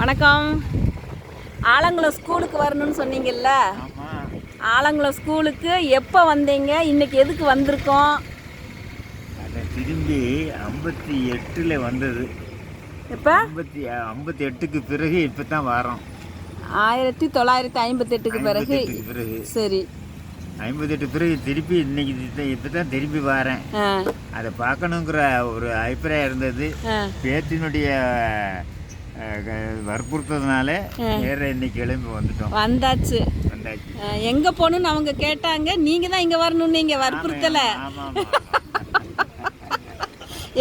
வணக்கம். ஆலங்குளம் ஸ்கூலுக்கு வரணும்னு சொன்னீங்கல்ல? ஆலங்குளம் ஸ்கூலுக்கு எப்போ வந்தீங்க? இன்னைக்கு எதுக்கு வந்திருக்கோம்? அதை திரும்பி ஐம்பத்தி எட்டில் வந்தது. இப்போ ஐம்பத்தி ஐம்பத்தி எட்டுக்கு பிறகு இப்போ தான் வரோம். ஆயிரத்தி தொள்ளாயிரத்தி ஐம்பத்தெட்டுக்கு பிறகு. பிறகு. சரி. ஐம்பத்தெட்டு பிறகு திருப்பி இன்னைக்கு இப்போ தான் திரும்பி வரேன். அதை பார்க்கணுங்கிற ஒரு அபிப்பிராயம் இருந்தது. பேத்தினுடைய வற்புறுத்ததுனால வேற இன்னைக்கு கிளம்பி வந்துட்டோம். வந்தாச்சு. வந்தாச்சு. எங்க போகணும்னு அவங்க கேட்டாங்க. நீங்க தான் இங்க வரணும் நீங்க வற்புறுத்தல.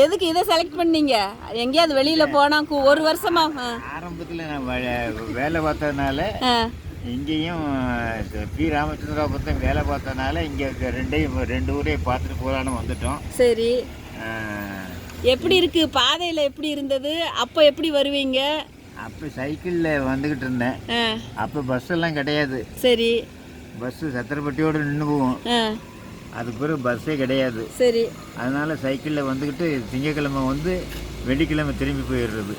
எதுக்கு இதை செலக்ட் பண்ணீங்க? எங்கேயாவது வெளியில போனா ஒரு வருஷமா? ஆரம்பத்தில் நான் வேலை பார்த்ததுனால இங்கேயும் பி ராமச்சந்திராபுரத்தையும் வேலை பார்த்ததுனால இங்கே ரெண்டையும் ரெண்டு ஊரையும் பார்த்துட்டு போகலான்னு வந்துட்டோம். சரி. எப்படி இருக்கு? பாதையில எப்படி இருந்தது? அப்போ எப்படி வருவீங்க? அப்போ சைக்கிளில் வந்துக்கிட்டு இருந்தேன். அப்போ பஸ் எல்லாம் கிடையாது. சரி. பஸ்ஸு சத்திரப்பட்டியோடு நின்று போவோம். அதுக்கு பிறகு பஸ்ஸே கிடையாது. சரி. அதனால் சைக்கிளில் வந்துக்கிட்டு திங்கக்கிழமை வந்து வெள்ளிக்கிழமை திரும்பி போயிடுறது.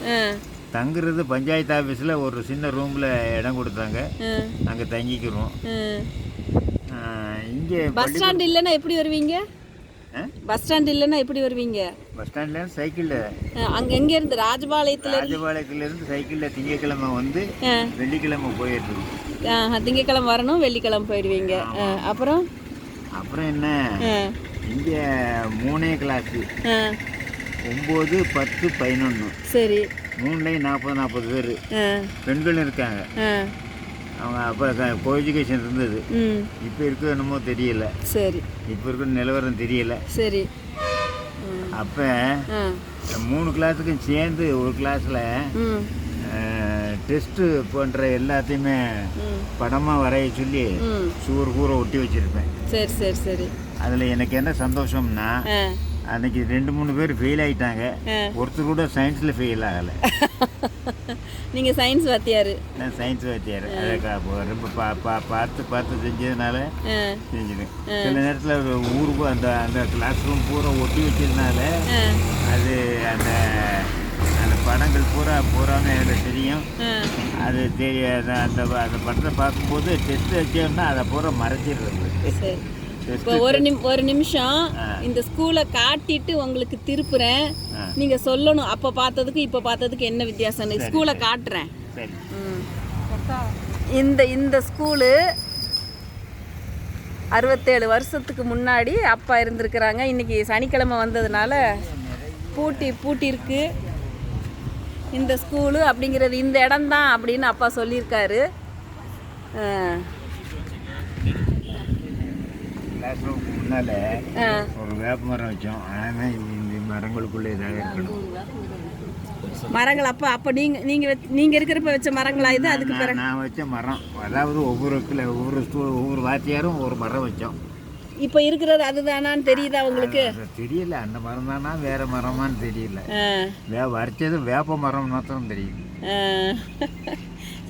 தங்குறது பஞ்சாயத்து ஆஃபீஸில் ஒரு சின்ன ரூமில் இடம் கொடுத்தாங்க. அங்கே தங்கிக்கிறோம். இங்கே பஸ் ஸ்டாண்ட் இல்லைன்னா எப்படி வருவீங்க? பஸ் ஸ்டாண்ட் இல்லைன்னா எப்படி வருவீங்க? பஸ் ஸ்டாண்ட்லேருந்து சைக்கிளில். அங்க எங்க இருந்து ராஜபாளையத்துல இருந்து? ராஜபாளையத்துலேருந்து சைக்கிளில் திங்கக்கிழமை வந்து வெள்ளிக்கிழமை போயிடுறது ஆ, திங்கட்கிழமை வரணும் வெள்ளிக்கிழமை போயிடுவீங்க. அப்புறம்? அப்புறம் என்ன? இங்கே மூணே கிளாஸு ஒம்பது பத்து பதினொன்று சரி. மூணுலேயும் நாற்பது நாற்பது பேர். ஆ, பெண்கள் இருக்காங்க. அவங்க அப்போ எஜுகேஷன் இருந்தது. இப்போ இருக்க என்னமோ தெரியல. சரி. இப்போ இருக்கிற நிலவரம் தெரியல. சரி. அப்போ மூணு கிளாஸுக்கும் சேர்ந்து ஒரு கிளாஸில் டெஸ்ட்டு பண்ணுற எல்லாத்தையுமே படமாக வரைய சொல்லி சுவர் கூரை ஒட்டி வச்சுருப்பேன். சரி சரி சரி. அதில் எனக்கு என்ன சந்தோஷம்னா அன்னைக்கு ரெண்டு மூணு பேர் ஃபெயில் ஆயிட்டாங்க. ஒருத்தர் கூட சயின்ஸில் ஃபெயில் ஆகலை. நீங்கள் சயின்ஸ் வாத்தியார். நான் சயின்ஸ் வாத்தியார். ரொம்ப பார்த்து பார்த்து செஞ்சதுனால செஞ்சுது. சில நேரத்தில் ஊருக்கு அந்த அந்த கிளாஸ் ரூம் பூரா ஒட்டி வச்சதுனால அது அந்த அந்த படங்கள் பூரா பூராமே எனக்கு தெரியும். அது தெரிய அந்த அந்த படத்தை பார்க்கும்போது டெஸ்ட் வச்சோம்னா அதை பூரா மறைச்சிடுறது. இப்போ ஒரு நிம் ஒரு நிமிஷம் இந்த ஸ்கூலை காட்டிட்டு உங்களுக்கு திருப்புறேன். நீங்க சொல்லணும். அப்போ பார்த்ததுக்கு இப்போ பார்த்ததுக்கு என்ன வித்தியாசம் ஸ்கூலை காட்டுறேன். இந்த இந்த ஸ்கூலு அறுபத்தேழு வருஷத்துக்கு முன்னாடி அப்பா இருந்திருக்கிறாங்க. இன்னைக்கு சனிக்கிழமை வந்ததுனால பூட்டி பூட்டி இருக்கு இந்த ஸ்கூலு அப்படிங்கிறது இந்த இடம்தான் அப்படின்னு அப்பா சொல்லியிருக்காரு. ரூமுக்கு முன்னால். ஒரு வேப்ப மரம் வச்சோம் ஆனால் இந்த மரங்களுக்குள்ளே இதாக இருக்கணும். மரங்கள் அப்போ அப்போ நீங்கள் நீங்கள் நீங்கள் இருக்கிறப்ப வச்ச மரங்களா இது? அதுக்கு பிறகு? நான் வச்ச மரம். அதாவது ஒவ்வொரு ஒவ்வொரு ஒவ்வொரு வாத்தியாரும் ஒரு மரம் வச்சோம். இப்போ இருக்கிறது அதுதானான்னு தெரியுதா உங்களுக்கு? தெரியல. அந்த மரம் தானா வேற மரமான்னு தெரியல. வே வரைச்சது வேப்ப மரம் மாத்திரம் தெரியும்.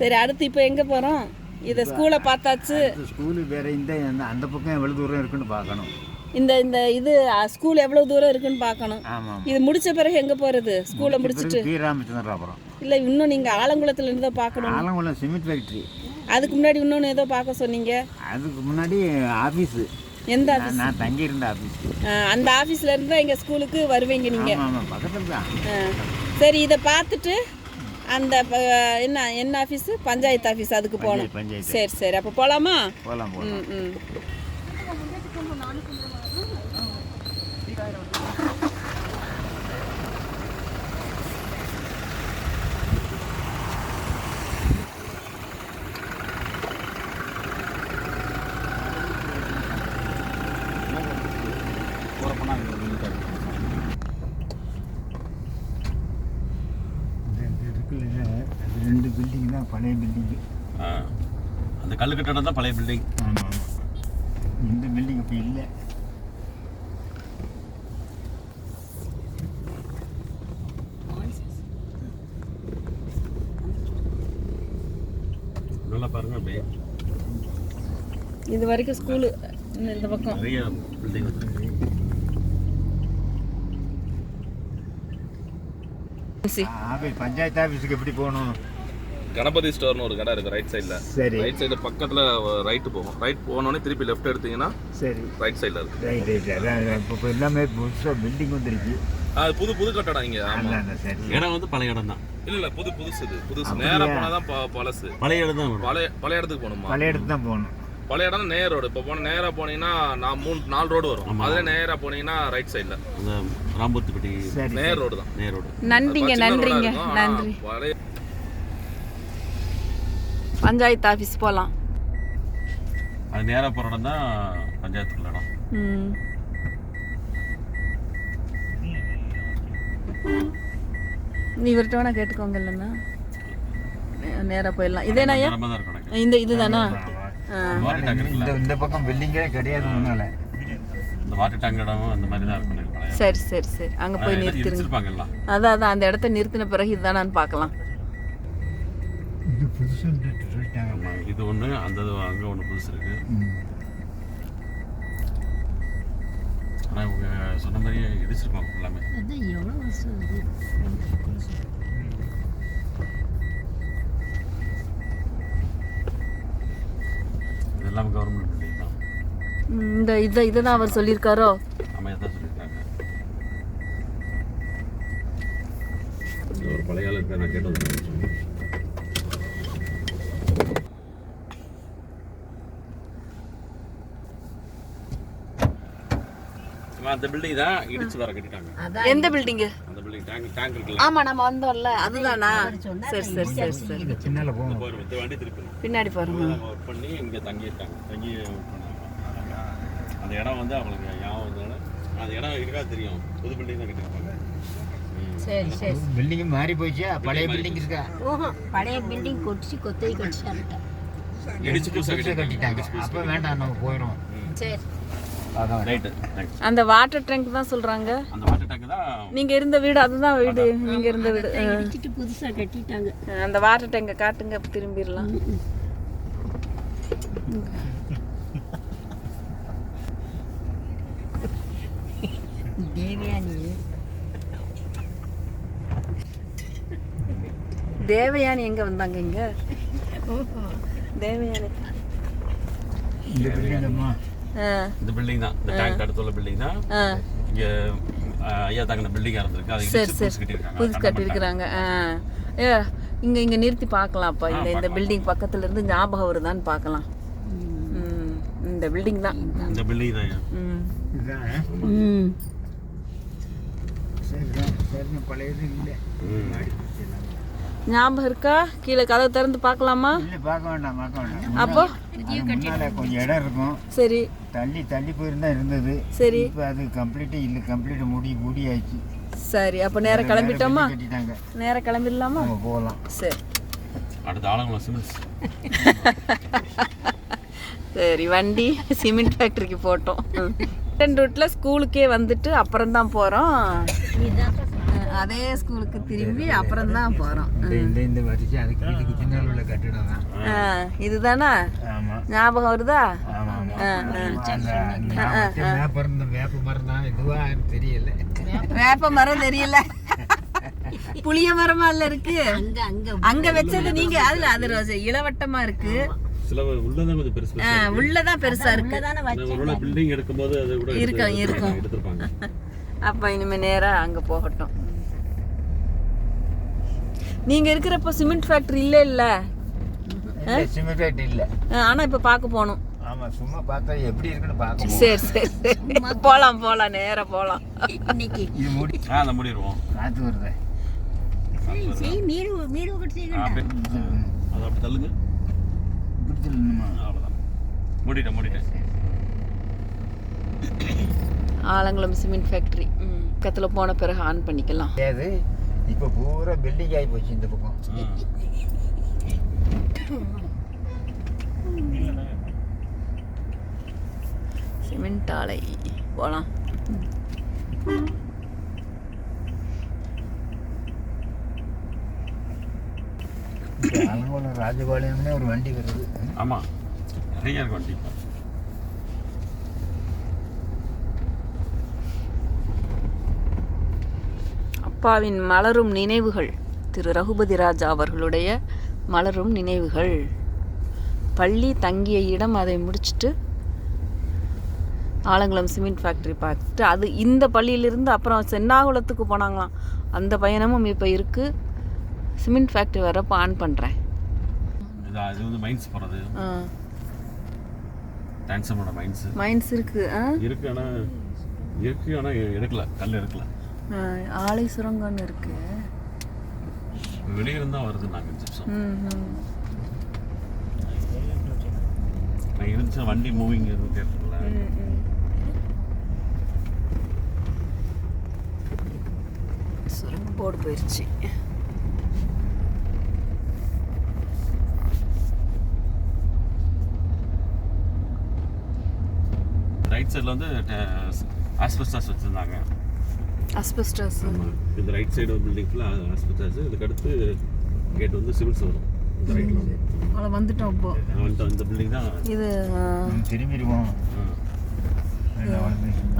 சரி அடுத்து இப்போ எங்கே போகிறோம் இதை ஸ்கூலை பார்த்தாச்சு. ஸ்கூலு வேற இந்த அந்த- பக்கம் எவ்வளோ தூரம் இருக்குன்னு பார்க்கணும். இந்த இந்த இது ஸ்கூல் எவ்வளோ தூரம் இருக்குன்னு பார்க்கணும். இது முடிச்ச பிறகு எங்கே போகிறது ஸ்கூலை முடிச்சுட்டு. பி ராமச்சந்திராபுரம் இல்லை இன்னும் நீங்கள் ஆலங்குளத்துல இருந்து பார்க்கணும். ஆலங்குளம் சிமெண்ட் ஃபேக்ட்ரி அதுக்கு முன்னாடி இன்னொன்று ஏதோ பார்க்க சொன்னீங்க. அதுக்கு முன்னாடி ஆஃபீஸு எந்த நான் ஆஃபீஸ் நான் தங்கியிருந்த ஆஃபீஸ் அந்த ஆஃபீஸில் இருந்து தான் எங்கள் ஸ்கூலுக்கு வருவீங்க தான். சரி இதை பார்த்துட்டு அந்த என்ன என்ன ஆஃபீஸு பஞ்சாயத்து ஆஃபீஸ் அதுக்கு போகணும். சரி சரி. அப்போ போகலாம் போகலாம் ம் ம் இந்த இந்த இருக்குல்ல அது ரெண்டு பில்டிங் தான் பழைய பில்டிங்கு ஆ. அந்த கல்லு கட்டடம் தான் பழைய பில்டிங் இந்த பில்டிங் இப்போ இல்லை. நல்லா பாருங்க அப்படியே. இது வரைக்கும் ஸ்கூலு இந்த பக்கம். நிறைய பில்டிங் பஞ்சாயத்து ஆஃபீஸுக்கு எப்படி போகணும்? கணபதி ஸ்டோர்னு ஒரு கடை இருக்கு ரைட் சைடில் சரி. ரைட் சைடு பக்கத்தில் ரைட்டு போகும். ரைட் போனோடனே திருப்பி லெஃப்ட் எடுத்தீங்கன்னா சரி. ரைட் சைடில் இருக்கு. ரைட் ரைட் அதான் இப்போ இப்போ எல்லாமே புதுசாக பில்டிங் வந்துருச்சு அது புது புது கட்டடம் இங்கே. இடம் வந்து பழைய இடம் தான். இல்லை இல்லை புது புதுசு இது. புதுசு. நேராக போனால் தான் ப- பழசு. பழைய இடம் தான் பழைய பழைய இடத்துக்கு போகணுமா? பழைய இடத்து தான் போகணும். பழைய இடம் நேர் ரோடு. இப்போ போனால் நேராக போனீங்கன்னா நான் மூணு நாலு ரோடு வரும். அதில் நேராக போனீங்கன்னா ரைட் சைடில் சரி நேர் ரோடு தான். நன்றிங்க road ஆ நன்றிங்க. ஆனா நன்றி. பழைய பஞ்சாயத்து ஆஃபீஸ் போகலாம் அது நேராக போகிற இடம் தான் பஞ்சாயத்துக்குள்ள இடம். ம். நீ இவர்கிட்ட வேணா கேட்டுக்கோங்க இல்லைன்னா நேராக போயிடலாம். இருக்கும் எனக்கு. இந்த இதுதானா? இந்த இந்த பக்கம் பில்டிங்கே கிடையாது முன்னால. இந்த வாட்டர் டேங்க் இடமும் அந்த மாதிரி தான் இருக்கும் எனக்கு. பழைய சரி சரி சரி. அங்கே போய். நிறுத்திருங்க அதான் அதான். அந்த இடத்த நிறுத்தின பிறகு இதுதானான்னு பார்க்கலாம். இது ஒன்று அந்த அங்கே ஒன்று புதுசு இருக்கு. ஆனால் இவங்க சொன்ன மாதிரியே இடிச்சிருப்பாங்க எல்லாமே. அதான் எவ்வளோ வருஷம் அது இது? எல்லாமே கவர்மெண்ட் பில்டிங் தான். இந்த இதை இதை தான் அவர் சொல்லியிருக்காரோ? நம்ம தான் சொல்லியிருக்காங்க. ஒரு பழைய ஆளு நான் கேட்டு வந்தேன் ஆமா, அந்த பில்டிங் தான் இடிச்சு வர கட்டிட்டாங்க. எந்த பில்டிங்கு அந்த பில்டிங் டேங்க் டேங்க் இருக்குல்ல. ஆமா நம்ம வந்தோம்ல. அதுதானா? சரி சரி சரி சரி. பின்னால போகணும் போய் இந்த வண்டி திருப்பி பின்னாடி பாருங்க ஒர்க் பண்ணி இங்கே தங்கியிருக்காங்க. தங்கி work பண்ணாங்க. அந்த இடம் வந்து அவங்களுக்கு ஞாபகம் வந்ததுனால அந்த இடம் இருக்கா தெரியும். புது பில்டிங் தான் கட்டியிருப்பாங்க. சரி சரி. பில்டிங் மாறி போச்சா பழைய பில்டிங் இருக்கா? ஓஹோ பழைய பில்டிங் கொட்டிச்சு கொத்தை கொட்டிச்சான்ட்டேன் இடிச்சு புதுசா கட்டிட்டாங்க. அப்போ வேண்டாம் நம்ம போயிடும் சரி. ரைட்டு அந்த வாட்டர் டேங்க் தான் சொல்றாங்க. அந்த வாட்டர் டேங்க் தான் நீங்க இருந்த வீடு அதுதான் வீடு. நீங்க இருந்த வீடு. புதுசாக கட்டிட்டாங்க. அந்த வாட்டர் டேங்கை காட்டுங்க திரும்பிடலாம். தேவயானி தேவயானி எங்க வந்தாங்க இங்க? தேவயானி. இந்த பில்டிங் அம்மா ஆ, இந்த பில்டிங் தான். இந்த டேங்க் அடுத்துள்ள பில்டிங் தான். இங்க ஐயா தங்கின பில்டிங் இருந்திருக்கு அது சரி சரி. புதுசு கட்டியிருக்கிறாங்க. ஆ. ஏ இங்க இங்க நிறுத்தி பார்க்கலாம் அப்பா. இந்த இந்த பில்டிங் பக்கத்துல இருந்து ஞாபகம் வருதான்னு பார்க்கலாம். இந்த பில்டிங் தான். இந்த பில்டிங் தான். ம். சரிதான் சரிங்க பழையது இல்லை. ஞாபகம் இருக்கா? கீழே கதவை திறந்து பார்க்கலாமா? இல்லை பார்க்க வேண்டாம் பார்க்க வேண்டாம். அப்போ? கொஞ்சம் இடம் இருக்கும். சரி. தள்ளி தள்ளி போயிருந்தா இருந்தது. சரி. இப்போ அது கம்ப்ளீட்டாக இல்லை கம்ப்ளீட் மூடி மூடி ஆயிடுச்சு சரி அப்போ நேரம் கிளம்பிட்டோமா? நேரம் கிளம்பிடலாமா? போகலாம். சரி. அடுத்த சிமெண்ட்ஸ். சரி வண்டி சிமெண்ட் ஃபேக்டரிக்கு போட்டோம். ரிட்டன் ரூட்டில் ஸ்கூலுக்கே வந்துட்டு அப்புறம் தான் போகிறோம் அதே ஸ்கூலுக்கு திரும்பி அப்புறம் தான் போகிறோம் இந்த இந்த இந்த வரிசை அதுக்கு இதுக்கு பின்னால் உள்ள கட்டிடம் தான். இதுதானா? ஞாபகம் வருதா? வேப்ப மரம் தான் இதுவா தெரியல. வேப்ப மரம் தெரியல. புளிய மரமா இல்ல இருக்கு? அங்க அங்க அங்க வச்சது நீங்க அதுல அது இளவட்டமா இருக்கு. சில உள்ளதான் கொஞ்சம் பெருசு ஆ, உள்ளதான் பெருசா இருக்கு. பில்டிங் எடுக்கும்போது இருக்கும், இருக்கும். அப்ப இனிமே நேரா அங்க போகட்டும். நீங்க இருக்கிறப்ப சிமெண்ட் ஃபேக்டரி இல்ல இல்ல சிமெண்ட் இல்லை. ஆ, ஆனா இப்ப பார்க்க போகணும். ஆமாம் சும்மா பார்த்தா எப்படி இருக்குன்னு பார்க்க சரி சரி சரி. போலாம் போலாம் நேரா போலாம். இன்னைக்கு. இது மூடி ஆ அந்த மூடிடுவோம். காற்று வருது. சரி சரி மீறு மீறு கட்டிங்க அப்படியே. அது அப்படி தள்ளுங்க. இப்படி சொல்லணுமா அவ்வளோதான் மூடிட்டேன் மூடிட்டேன். ஆலங்குளம் சிமெண்ட் ஃபேக்டரி ம் பக்கத்துல போன பிறகு ஆன் பண்ணிக்கலாம். கிடையாது இப்போ பூரா பில்டிங் ஆகி போச்சு இந்த பக்கம். சிமெண்ட் ஆலை. ஆலங்குளம் ராஜபாளையம்னே ஒரு வண்டி வருது. ஆமாம் நிறைய இருக்கு வண்டி. அப்பாவின் மலரும் நினைவுகள். திரு. ரகுபதி ராஜா அவர்களுடைய மலரும் நினைவுகள். பள்ளி தங்கிய இடம் அதை முடிச்சுட்டு ஆலங்குளம் சிமெண்ட் ஃபேக்ட்ரி பார்த்துட்டு அது இந்த பள்ளியிலிருந்து அப்புறம் சென்னாகுளத்துக்கு போனாங்களாம். அந்த பயணமும் இப்போ இருக்குது சிமெண்ட் ஃபேக்ட்ரி வரப்போ ஆன் பண்ணுறேன் அது வந்து மைன்ஸ் போகிறது டான்ஸமோட மைன்ஸ் மைண்ட்ஸ் இருக்குது இருக்கு ஆனால் இருக்கு ஆனால் எடுக்கல கல் எடுக்கல. ஆலை சுரங்கம்னு இருக்குது வெளியே இருந்தால் வருது நாங்கள் ஜிப்சம் இருந்துச்சு வண்டி மூவிங் எதுவும் கேட்டுருக்கல சுரங்க போர்டு போயிடுச்சு ரைட் சைடில் வந்து ஆஸ்பெஸ்டாஸ் வச்சுருந்தாங்க. அஸ்பெஸ்டஸ் இந்த ரைட் சைடு பில்டிங் ஃபுல்லாக ஆஸ்பெஸ்டாஸ் இதுக்கு அடுத்து கேட் வந்து சிவில்ஸ் வரும். இந்த ரைட்டில் வந்து அவ்வளோ வந்துட்டோம் இப்போ. வந்துட்டு இந்த பில்டிங் தான். இது திரும்பிடுவோம்.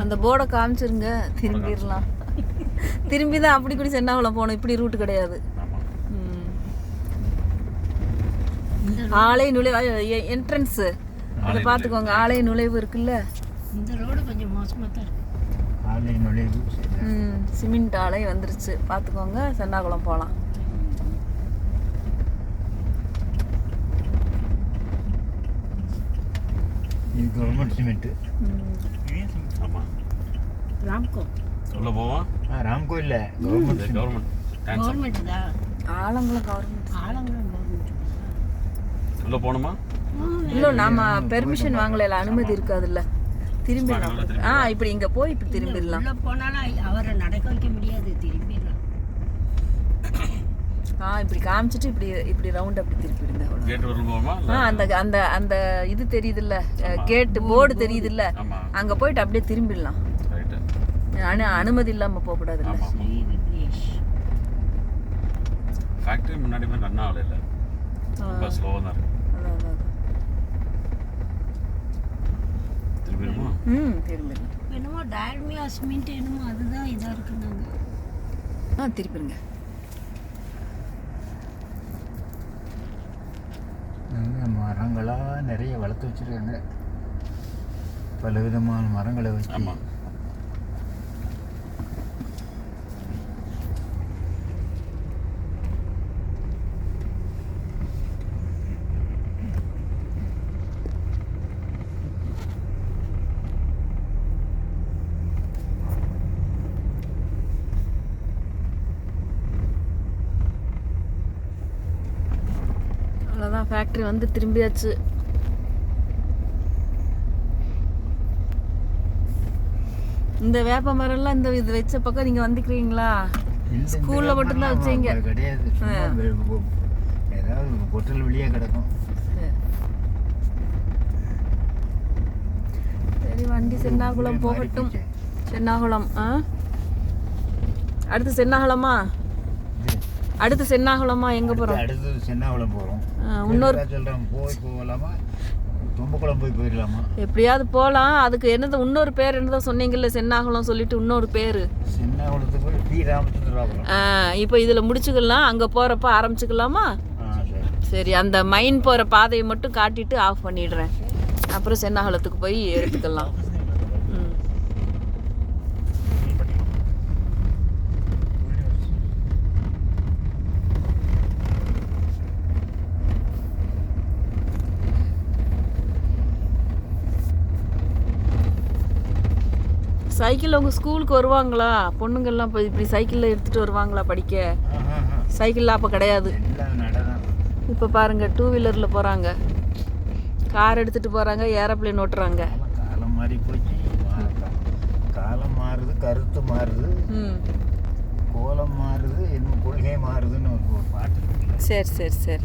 அந்த போர்டை காமிச்சிருங்க. திரும்பிடலாம். திரும்பி தான் அப்படி கூட சென்னாகுளம் போகணும். இப்படி ரூட் கிடையாது. ஆமாம். ஆலை நுழைவு என்ட்ரன்ஸு அதை பார்த்துக்கோங்க. ஆலை நுழைவு இருக்குல்ல. இந்த ரோடு கொஞ்சம் மோசமாக தான் இருக்கு. ஆலை நுழைவு ம் சிமெண்ட் ஆலை வந்துருச்சு. பார்த்துக்கோங்க சென்னாகுளம் போகலாம். இது கவர்மெண்ட் சிமெண்ட்டு ஆமாம் ராம்கோ. போவோம்? ஆ ராம்கோ இல்லை கவர்மெண்ட் கவர்மெண்ட் கவர்மெண்ட் தான். ஆலங்குளம் கவர்மெண்ட் ஆலங்குளம் கவர்மெண்ட் உள்ளே போகணுமா இல்லை நாம பெர்மிஷன் வாங்கல அனுமதி இருக்காதுல்ல. திரும்பிடலாம். ஆ இப்படி இங்கே போய் இப்படி திரும்பிடலாம். உள்ள போனாலும் அவரை நடக்க வைக்க முடியாது திரும்பிடலாம். ஆ இப்படி காமிச்சிட்டு இப்படி இப்படி ரவுண்ட் அப்படி திருப்பிடுங்க ஆ அந்த அந்த அந்த இது தெரியுதுல்ல. கேட்டு போர்டு தெரியுதுல்ல. அங்கே போயிட்டு அப்படியே திரும்பிடலாம். அனு அனுமதி இல்லாமல் போகக்கூடாதுல்ல. ஃபேக்ட்ரி முன்னாடி மாதிரி ரன் ஆகல இல்லை ரொம்ப ஸ்லோவாக தான் இருக்கு அதான், அதான், அதான். திரும்பிடுமா? ம் திரும்பிடலாம் என்னமோ டால்மியா சிமெண்ட் என்னமோ அதுதான் இதாக இருக்குன்னாங்க ஆ திருப்பிடுங்க. மரங்களாக நிறைய வளர்த்து வச்சுருக்காங்க. பல விதமான மரங்களை வச்சு ஆமாம் அவ்வளோதான் ஃபேக்ட்ரி வந்து திரும்பியாச்சு. இந்த வேப்ப மரம்லாம் இந்த இது வச்ச பக்கம் நீங்கள் வந்துக்கிறீங்களா ஸ்கூல்ல மட்டும்தான் மரம் வச்சீங்க. கிடையாது. ஏதாவது பொட்டல் வெளியே கிடக்கும். சரி. வண்டி சென்னாகுளம் போகட்டும். சென்னாகுளம் அடுத்து சென்னாகுளமா? அடுத்து சென்னாகுளமா எங்கே போகிறோம் அடுத்தது சென்னாகுளம் போகிறோம் இன்னொரு சொல்கிறோம் போய் போகலாமா? தும்பக்குளம் போய் போயிடலாமா? எப்படியாவது போகலாம் அதுக்கு என்னது இன்னொரு பேர் என்னதோ சொன்னீங்கல்ல சென்னாகுளம் சொல்லிட்டு இன்னொரு பேர். சென்னாகுளத்துக்கு போய் பி ராமச்சந்திராபுரம் இப்போ இதில் முடிச்சுக்கலாம். அங்கே போகிறப்ப ஆரம்பிச்சுக்கலாமா? சரி. அந்த மைன் போகிற பாதையை மட்டும் காட்டிட்டு ஆஃப் பண்ணிடுறேன். அப்புறம் சென்னாகுளத்துக்கு போய் எடுத்துக்கலாம் ம் சைக்கிள் உங்கள் ஸ்கூலுக்கு வருவாங்களா? பொண்ணுங்கள்லாம் இப்போ இப்படி சைக்கிளில் எடுத்துகிட்டு வருவாங்களா படிக்க? ஆஹா, ஆஹா. சைக்கிளில் அப்போ கிடையாது. இப்போ பாருங்கள் டூ வீலரில் போகிறாங்க கார் எடுத்துகிட்டு போகிறாங்க ஏரோப்ளேன் ஓட்டுறாங்க. காலம் மாறி போச்சு காலம் மாறுது கருத்து மாறுது. கோலம் மாறுது இன்னும் கொள்கை மாறுதுன்னு ஒரு பாட்டு. சரி சரி சரி.